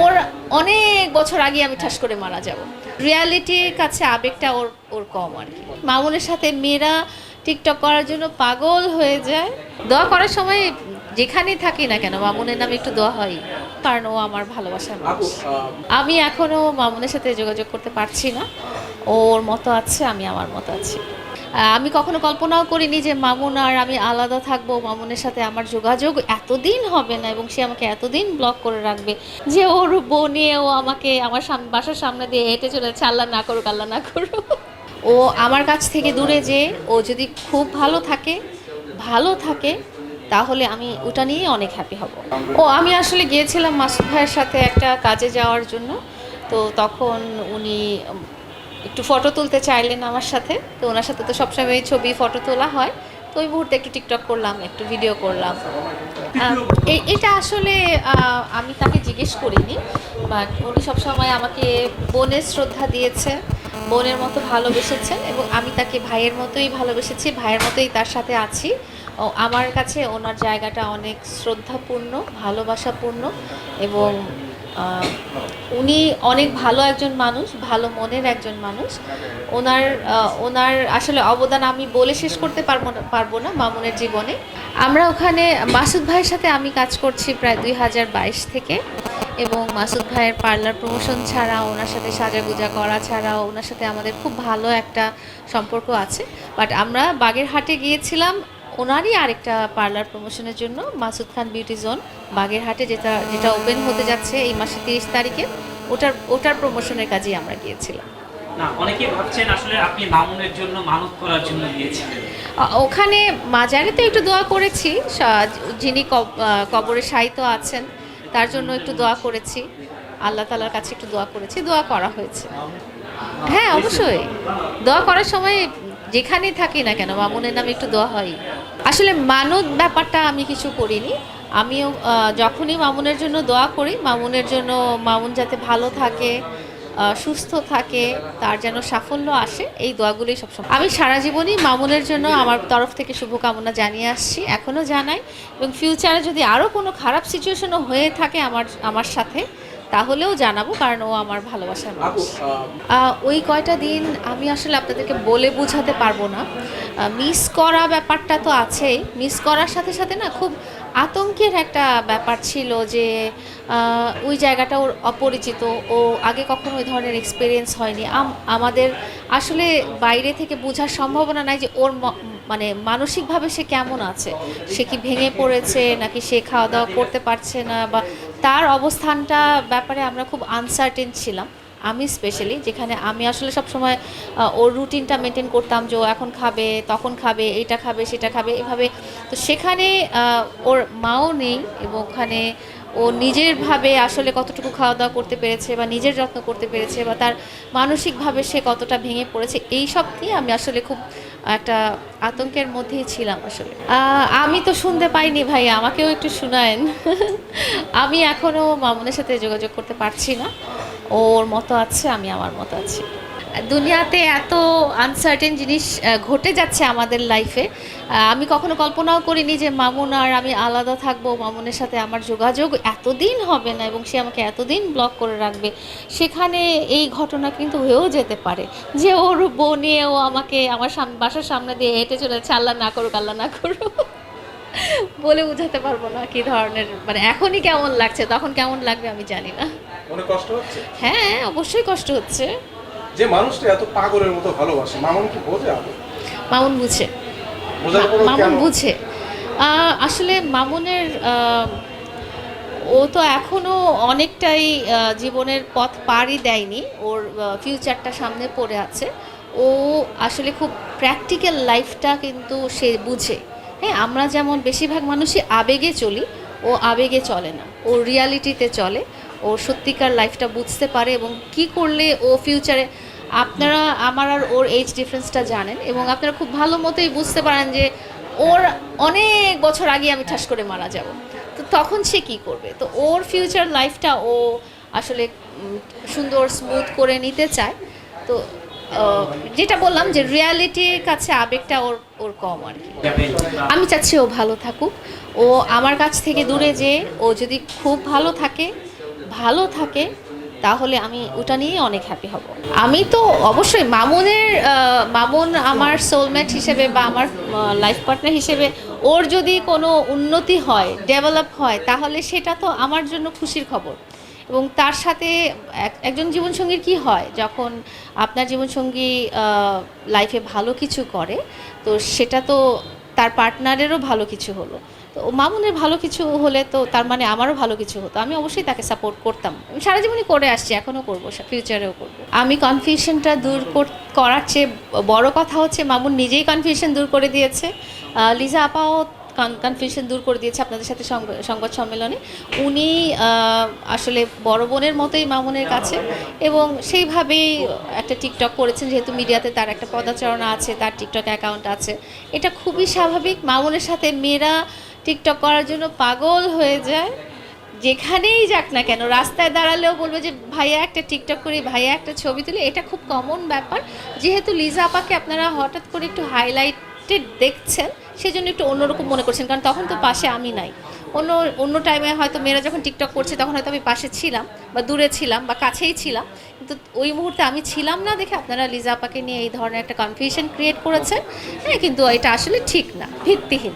ওর অনেক বছর আগে আমি ঠাস করে মারা যাব। রিয়ালিটির কাছে আবেগটা ওর ওর কম আর কি। মামুনের সাথে মেয়েরা টিকটক করার জন্য পাগল হয়ে যায়। দোয়া করার সময় যেখানেই থাকি না কেন মামুনের নামে একটু দোয়া হয় কারণ ও আমার ভালোবাসার মানুষ। আমি এখনও মামুনের সাথে যোগাযোগ করতে পারছি না। ওর মতো আছে আমি আমার মতো আছি। আমি কখনো কল্পনাও করিনি যে মামুন আর আমি আলাদা থাকব, মামুনের সাথে আমার যোগাযোগ এতদিন হবে না এবং সে আমাকে এতদিন ব্লক করে রাখবে যে ওর বউ নিয়ে ও আমাকে আমার বাসার সামনে দিয়ে হেঁটে চলেছে, আল্লাহ না করুক, আল্লাহ না করুক। ও আমার কাছ থেকে দূরে যে ও যদি খুব ভালো থাকে ভালো থাকে, তাহলে আমি ওটা নিয়ে অনেক হ্যাপি হব। ও, আমি আসলে গিয়েছিলাম মাসুদ ভাইয়ের সাথে একটা কাজে যাওয়ার জন্য, তো তখন উনি একটু ফটো তুলতে চাইলেন আমার সাথে, তো ওনার সাথে তো সবসময় ছবি ফটো তোলা হয়। তো ওই মুহূর্তে একটু টিকটক করলাম, একটু ভিডিও করলাম। এটা আসলে আমি তাকে জিজ্ঞেস করিনি বাট উনি সবসময় আমাকে বোনের শ্রদ্ধা দিয়েছে, বোনের মতো ভালোবেসেছেন এবং আমি তাকে ভাইয়ের মতোই ভালোবেসেছি, ভাইয়ের মতোই তার সাথে আছি। ও, আমার কাছে ওনার জায়গাটা অনেক শ্রদ্ধাপূর্ণ, ভালোবাসাপূর্ণ এবং উনি অনেক ভালো একজন মানুষ, ভালো মনের একজন মানুষ। ওনার ওনার আসলে অবদান আমি বলে শেষ করতে পারব না পারব না মামুনের জীবনে। আমরা ওখানে মাসুদ ভাইয়ের সাথে আমি কাজ করছি প্রায় দুই হাজার বাইশ থেকে এবং মাসুদ ভাইয়ের পার্লার প্রমোশন ছাড়া, ওনার সাথে সাজাগুজা করা ছাড়াও ওনার সাথে আমাদের খুব ভালো একটা সম্পর্ক আছে। বাট আমরা বাগেরহাটে গিয়েছিলাম ওনারই আরেকটা পার্লার প্রমোশনের জন্য মাসুদ খান বিউটি জোন বাগেরহাটে যেটা যেটা ওপেন হতে যাচ্ছে এই মাসের তিরিশ তারিখে ওটার ওটার প্রমোশনের কাজেই আমরা গিয়েছিলাম। না অনেকেই ভাবছেন আসলে আপনি মামুনের জন্য মানত করার জন্য গিয়েছিলেন। ওখানে মাজারে তো একটু দোয়া করেছি যিনি কব- কবরে সাহিত্য আছেন তার জন্য একটু দোয়া করেছি। আল্লাহ তালার কাছে একটু দোয়া করেছি দোয়া করা হয়েছে। হ্যাঁ অবশ্যই। দোয়া করার সময় যেখানেই থাকি না কেন মামুনের নামে একটু দোয়া হয়। আসলে মানত ব্যাপারটা আমি কিছু করিনি। আমিও যখনই মামুনের জন্য দোয়া করি মামুনের জন্য মামুন যাতে ভালো থাকে সুস্থ থাকে তার যেন সাফল্য আসে এই দোয়াগুলোই সবসময়। আমি সারা জীবনই মামুনের জন্য আমার তরফ থেকে শুভকামনা জানিয়ে আসছি এখনও জানাই। এবং ফিউচারে যদি আরও কোনো খারাপ সিচুয়েশনও হয়ে থাকে আমার আমার সাথে তাহলেও জানাব কারণ ও আমার ভালোবাসার মানুষ। ওই কয়টা দিন আমি আসলে আপনাদেরকে বলে বোঝাতে পারব না। মিস করা ব্যাপারটা তো আছেই। মিস করার সাথে সাথে না খুব আতঙ্কের একটা ব্যাপার ছিল যে ওই জায়গাটা ওর অপরিচিত। ও আগে কখনো ওই ধরনের এক্সপিরিয়েন্স হয়নি। আম- আমাদের আসলে বাইরে থেকে বোঝার সম্ভাবনা নাই যে ওর মানে মানসিকভাবে সে কেমন আছে। সে কি ভেঙে পড়েছে নাকি সে খাওয়া দাওয়া করতে পারছে না বা তার অবস্থানটা ব্যাপারে আমরা খুব আনসার্টেন ছিলাম। আমি স্পেশালি যেখানে আমি আসলে সবসময় আহ, ওর রুটিনটা মেনটেন করতাম যে ও এখন খাবে তখন খাবে এটা খাবে সেটা খাবে এভাবে। তো সেখানে ওর মাও নেই এবং ওখানে ও নিজেরভাবে আসলে কতটুকু খাওয়া দাওয়া করতে পেরেছে বা নিজের যত্ন করতে পেরেছে বা তার মানসিকভাবে সে কতটা ভেঙে পড়েছে এই সব নিয়ে আমি আসলে খুব একটা আতঙ্কের মধ্যেই ছিলাম আসলে। আমি তো শুনতে পাইনি ভাই আমাকেও একটু শোনায়েন। আমি এখনও মামুনের সাথে যোগাযোগ করতে পারছি না। ওর মতো আছে, আমি আমার মতো আছি। দুনিয়াতে এত আনসার্টেন জিনিস ঘটে যাচ্ছে আমাদের লাইফে আমি কখনো কল্পনাও করিনি যে মামুন আর আমি আলাদা থাকব, মামুনের সাথে আমার যোগাযোগ এতদিন হবে না এবং সে আমাকে এতদিন ব্লক করে রাখবে। সেখানে এই ঘটনা কিন্তু হয়েও যেতে পারে যে ওর বউ ও আমাকে আমার বাসার সামনে দিয়ে হেঁটে চলেছে, আল্লাহ না করুক, আল্লাহ না করুক। বলে বোঝাতে পারব না কি ধরনের মানে এখনই কেমন লাগছে, তখন কেমন লাগবে আমি জানি না। মনে কষ্ট হচ্ছে? হ্যাঁ অবশ্যই কষ্ট হচ্ছে। যে মানুষটা এত পাগলের মতো ভালোবাসে মামুন কি বোঝে মামুন বুঝে। মামুন বুঝে। আসলে মামুনের ও তো এখনও অনেকটাই জীবনের পথ পাড়ি দেয়নি। ওর ফিউচারটা সামনে পড়ে আছে। ও আসলে খুব প্র্যাকটিক্যাল লাইফটা কিন্তু সে বুঝে। হ্যাঁ আমরা যেমন বেশিরভাগ মানুষই আবেগে চলি ও আবেগে চলে না। ও রিয়ালিটিতে চলে। ও সত্যিকার লাইফটা বুঝতে পারে এবং কি করলে ও ফিউচারে আপনারা, আমার আর ওর এজ ডিফারেন্সটা জানেন এবং আপনারা খুব ভালো মতোই বুঝতে পারেন যে ওর অনেক বছর আগে আমি ঠাস করে মারা যাব। তো তখন সে কি করবে? তো ওর ফিউচার লাইফটা ও আসলে সুন্দর স্মুথ করে নিতে চায়। তো যেটা বললাম যে রিয়ালিটির কাছে আবেগটা ওর ওর কম আর কি। আমি চাচ্ছি ও ভালো থাকুক। ও আমার কাছ থেকে দূরে যে ও যদি খুব ভালো থাকে ভালো থাকে, তাহলে আমি ওটা নিয়ে অনেক হ্যাপি হব। আমি তো অবশ্যই মামুনের মামুন আমার সোলমেট হিসেবে বা আমার লাইফ পার্টনার হিসেবে ওর যদি কোনো উন্নতি হয় ডেভেলপ হয়, তাহলে সেটা তো আমার জন্য খুশির খবর। এবং তার সাথে এক- একজন জীবনসঙ্গীর কি হয়, যখন আপনার জীবনসঙ্গী লাইফে ভালো কিছু করে, তো সেটা তো তার পার্টনারেরও ভালো কিছু হলো। তো মামুনের ভালো কিছু হলে তো তার মানে আমারও ভালো কিছু হতো। আমি অবশ্যই তাকে সাপোর্ট করতাম। আমি সারা জীবনই করে আসছি, এখনও করব ফিউচারেও করব। আমি কনফিউশনটা দূর কর- করার চেয়ে বড় কথা হচ্ছে মামুন নিজেই কনফিউশন দূর করে দিয়েছে। লিজা আপাও কনফিউশন দূর করে দিয়েছে আপনাদের সাথে সংব- সংবাদ সম্মেলনে। উনি আসলে বড় বোনের মতোই মামুনের কাছে এবং সেইভাবেই একটা টিকটক করেছেন, যেহেতু মিডিয়াতে তার একটা পদাচারণা আছে, তার টিকটক অ্যাকাউন্ট আছে। এটা খুবই স্বাভাবিক, মামুনের সাথে মেয়েরা টিকটক করার জন্য পাগল হয়ে যায়। যেখানেই যাক না কেন, রাস্তায় দাঁড়ালেও বলবে যে, ভাইয়া একটা টিকটক করি, ভাইয়া একটা ছবি তুলি। এটা খুব কমন ব্যাপার। যেহেতু লিজা আপাকে আপনারা হঠাৎ করে একটু হাইলাইটেড দেখছেন সেজন্য একটু অন্যরকম মনে করছেন, কারণ তখন তো পাশে আমি নাই। অন্য অন্য টাইমে হয়তো মেয়েরা যখন টিকটক করছে, তখন হয়তো আমি পাশে ছিলাম বা দূরে ছিলাম বা কাছেই ছিলাম। কিন্তু ওই মুহূর্তে আমি ছিলাম না দেখে আপনারা লিজা আপাকে নিয়ে এই ধরনের একটা কনফিউশন ক্রিয়েট করেছেন। হ্যাঁ কিন্তু এটা আসলে ঠিক না, ভিত্তিহীন।